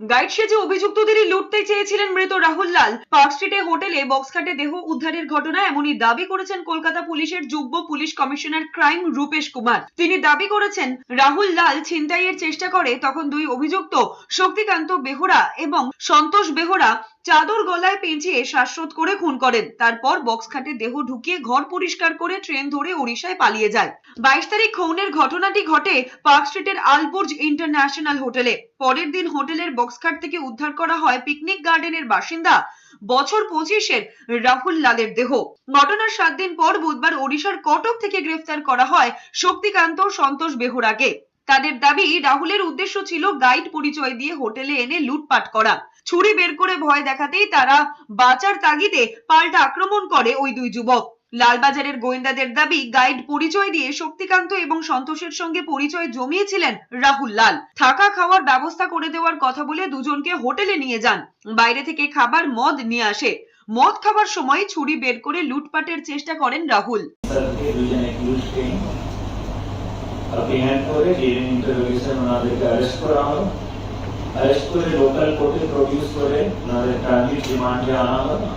Guide সেজে অভিযুক্তদেরই লুটতে চেয়েছিলেন মৃত রাহুল লাল পার্ক স্ট্রিটে হোটেলে বক্স খাটে দেহ উদ্ধারের ঘটনা এমনই দাবি করেছেন কলকাতা পুলিশের যুগ্ম police commissioner crime Rupesh Kumar. তিনি দাবি করেছেন রাহুল লাল ছিনতাইয়ের চেষ্টা করে, তখন দুই অভিযুক্ত শক্তিকান্ত বেহরা এবং সন্তোষ বেহরা চাদর গলায় পেঁচিয়ে শ্বাসরোধ করে খুন করেন। তারপর বক্স খাটে দেহ ঢুকিয়ে ঘর পরিষ্কার করে ট্রেন ধরে ওড়িশায় পালিয়ে যায়। বাইশ তারিখ খুনের ঘটনাটি ঘটে পার্ক স্ট্রিটের আলবুর্জ ইন্টারন্যাশনাল হোটেলে। পরের দিন হোটেলের বক্সখাট থেকে উদ্ধার করা হয় পিকনিক গার্ডেনের বাসিন্দা, বছর পঁচিশের রাহুল লালের দেহ। ঘটনার সাত দিন পর বুধবার ওড়িশার কটক থেকে গ্রেফতার করা হয় শক্তিকান্ত সন্তোষ বেহুরাকে। তাদের দাবি, রাহুলের উদ্দেশ্য ছিল গাইড পরিচয় দিয়ে হোটেলে এনে লুটপাট করা। ছুরি বের করে ভয় দেখাতেই তারা বাঁচার তাগিদে পাল্টা আক্রমণ করে ওই দুই যুবক। লালবাজারের গোয়েন্দাদের দাবি গাইড পরিচয় দিয়ে শক্তিকান্ত এবং সন্তোষের সঙ্গে পরিচয় জমিয়েছিলেন রাহুল লাল। থাকা খাওয়ার ব্যবস্থা করে দেওয়ার কথা বলে দুজনকে হোটেলে নিয়ে যান। বাইরে থেকে খাবার, মদ নিয়ে আসে। মদ খাবার সময় ছুরি বের করে লুটপাটের চেষ্টা করেন রাহুল। অ্যাপ্রিহেন্ড করে ডিএন ইন্টারোগেশন ওনাদেরকে অ্যারেস্ট করা হলো অ্যারেস্ট করে লোকাল কোর্টে প্রডিউস করে ওনাদের ট্রানজিট রিমান্ডে আনা হলো